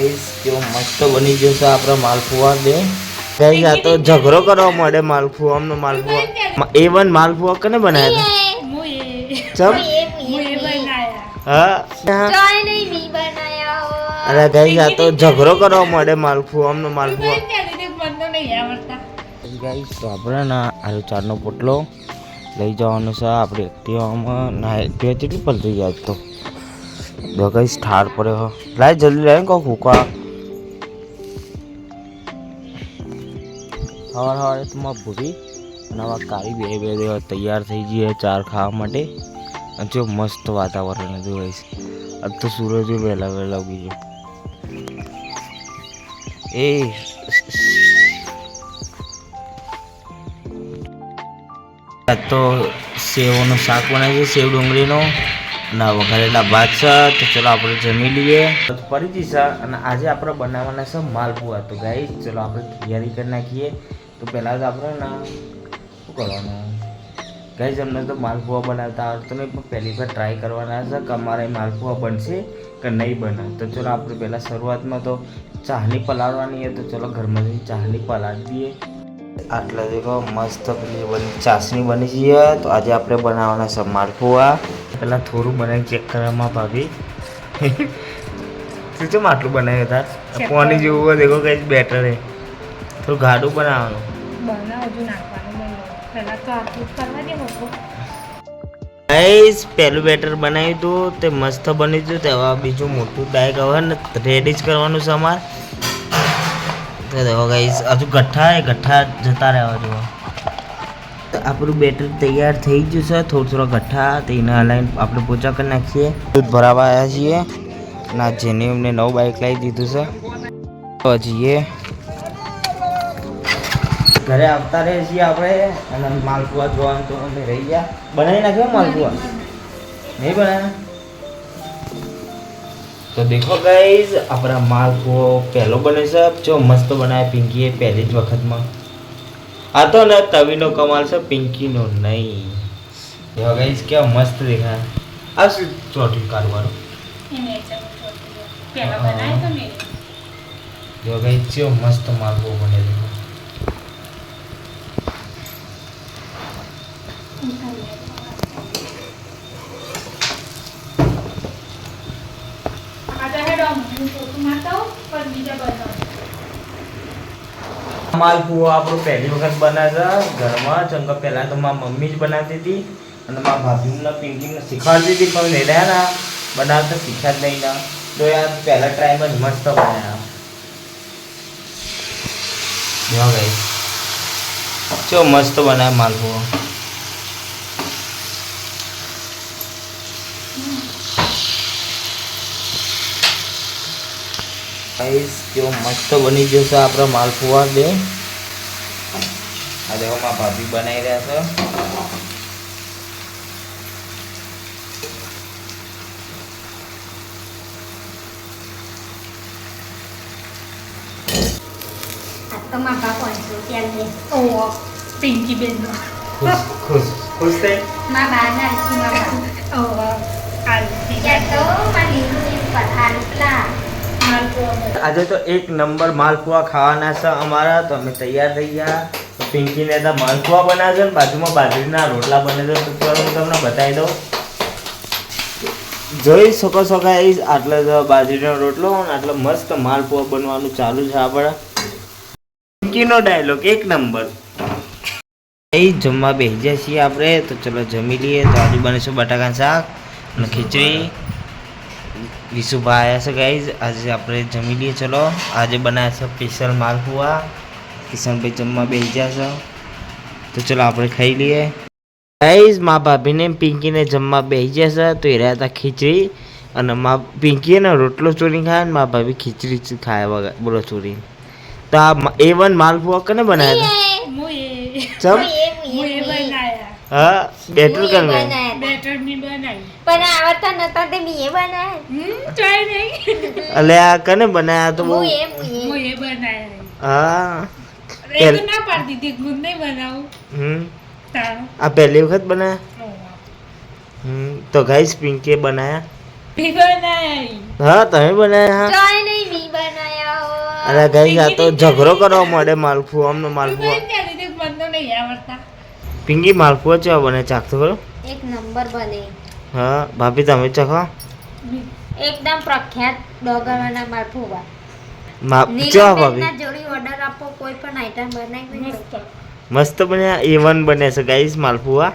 Guys કેવો મસ્ત બની ગયો છે આપણો માલપુઆ બે. ગાઈસ આ તો ઝઘડો કરવા મળે માલપુઆ અમનો માલપુઆ. એ વન માલપુઆ કને બનાવ્યા હતા? ચમ? હા? અરે ગાઈસ આ તો ઝઘડો કરવા મળે માલપુઆ અમનો માલપુઆ. ગાઈસ તો આપણે ના આલુ ચારનો પોટલો લઈ જવાનો છે. આપણે એક્ટિવામાં ના એક્ટિવા કેટલી પલટી જાય તો. જો ગાઈસ ઠાર પડે હો. લાય જલ્દી લાય કહો ફૂકા સવાર સવારે તો માં ભૂરી નવા કાળી બે બે તૈયાર થઈ જઈએ ચાર ખાવા માટે. અને જો મસ્ત વાતાવરણ હતું ગાઈસ આજ તો સૂરજ વહેલા વહેલા ઉગી ગયો. એ તો સેવોનું શાક બનાવી છે, સેવ ડુંગળીનો. ના, વઘારેલા ભાત છે, તો ચલો આપણે જમી લઈએ. ફરીથી છે અને આજે આપણે બનાવવાના છે માલપુઆ. તો ગાઈ ચલો આપણે તૈયારી કરી નાખીએ. તો પહેલાં તો આપણે ના શું કરવાનું? ગાઈ અમને તો માલપુઆ બનાવતા આવડતું નહીં, પણ પહેલી વાર ટ્રાય કરવાના છે કે અમારે માલપુઆ બનશે કે નહીં બને. તો ચલો આપણે પહેલાં શરૂઆતમાં તો ચાહની પલાળવાની હોય તો ચલો ઘરમાંથી ચાહની પલાળી દઈએ. આટલા દેખો મસ્ત પેલી બની ચાસણી બની જઈએ તો આજે આપણે બનાવવાના છે માલપુઆ. પહેલાં થોડું બનાવી ચેક કરવામાં ભાભી. શું છે આટલું બનાવ્યું હતા પોની જેવું હોય દેખો કઈ બેટર હે થોડું ગાઢું બનાવવાનું. ગાઈસ પહેલું બેટર બનાવ્યું હતું તે મસ્ત બની હતું તે. હવે બીજું મોટું ડાયક હવે ને રેડી જ કરવાનું છે અમારે. તો દેખો ગાઈસ હજુ ગઠ્ઠા એ ગઠ્ઠા જતા રહેવા જુઓ. તો આપણું બેટર તૈયાર થઈ ગયું છે. થોડું થોડા ગઠ્ઠા તો એના હલાઈને આપણે પોચા કરી નાખીએ. દૂધ ભરાવા આવ્યા છીએ. ના જેને એમને નવું બાઇક લાવી દીધું છે. તો જઈએ ઘરે આવતા રહીએ છીએ આપણે. અને માલપુઆ જોવાનું તો અમે રહી ગયા. બનાવી નાખ્યો માલપુઆ નહીં બનાવ્યા? તો દેખો ગાઈઝ આપણા માલપુઓ પહેલો બને છે. જો મસ્ત બનાવે પિંકીએ પહેલી જ વખતમાં. આ તો ને તવીનો કમાલ છે પિંકીનો નહીં. દેખો ગાઈઝ કેવા મસ્ત દેખાય. આ શું ચોટી કાઢવાનું દેખો ગાઈઝ કેવો મસ્ત પર બીજા દેખો માલપુઓ આપણું પહેલી વખત બનાવતા ઘરમાં ચંગા પહેલાં તો મારા મમ્મી જ બનાવતી હતી. અને મારા ભાભીને પિંકીને શીખવાડતી હતી, પણ નહીં ના. બનાવતા શીખ્યા જ નહીં ના. તો યાર પહેલા ટ્રાયમાં જ મસ્ત બનાવ્યા. જો મસ્ત બનાવ્યા માલપુઓ ગાઈસ કેવો મસ્ત બની ગયો છે આપણો માલપુઆ બે. આ દેવો માં ભાભી બનાવી રહ્યા છે. પિંકી બેન ખુશ ખુશ ખુશ થઈ. આજે તો એક નંબર માલપુઆ ખાવાના છે અમારા. તો અમે તૈયાર થઈ ગયા. પિંકી પિંકીને તો માલપુઆ બનાવે ને બાજુમાં બાજરીના રોટલા બને છે. તો હું તમને બતાવી દઉં. જોઈ શકો છો ગાઈસ આટલે બાજરીનો રોટલો અને આટલો મસ્ત માલપુઆ બનવાનું ચાલુ છે આપણે. પિંકીનો ડાયલોગ એક નંબર. એ જમવા બેસી જાય છીએ આપણે. તો ચલો જમી લઈએ. તો આજુ બને છે બટાકાનું શાક અને ખીચડી. વિશુભાઈ આવ્યા છે ગાઈઝ આજે આપણે જમી લઈએ ચલો. આજે બનાવ્યા છે સ્પેશિયલ માલપુઆ. કિશનભાઈ જમવા બેસી છે. તો ચલો આપણે ખાઈ લઈએ. ગાઈઝ મા ભાભીને પિંકીને જમવા બેસી છે. તો એ રહ્યા હતા ખીચડી. અને મા પિંકીએ ને રોટલો ચોરી ખાય ને મા ભાભી ખીચડી જ ખાય વગર બોલો ચોરી. તો આ એ વન માલપુઆ કને બનાવ્યા હતા? ચમ? હા બેટર કર બેટરની બનાવી પણ આવડતા નતા તે મીએ બનાય હમ ચાય નહીં. અલે આ કને બનાયા તો? બહુ હું એ. હું એ બનાવી. હા. એ તો ના પાડતી હતી હું નહીં બનાવું. હમ. આ પહેલી વખત બનાયા? હમ તો ગાઈસ પિંકે બનાયા હા તમે બનાયા હા? ચાય નહીં મી બનાય અરે ગાઈસ આ તો ઝઘડો કરવા મળે કહેતી હતી કે મને નહીં આવડતા. પિંકી ચેવા બને? ચાખતો ખરો. એક નંબર બને. હા ભાભી તમે ચાખો એકદમ પ્રખ્યાત ડોગરવાના માલપુવા મા ચેવા નીલાબેનના ભાભી. જોડી ઓર્ડર આપો કોઈ પણ આઈટમ બનાવી મસ્ત બને બન્યા એ બને છે ગાઈસ માલપુઆ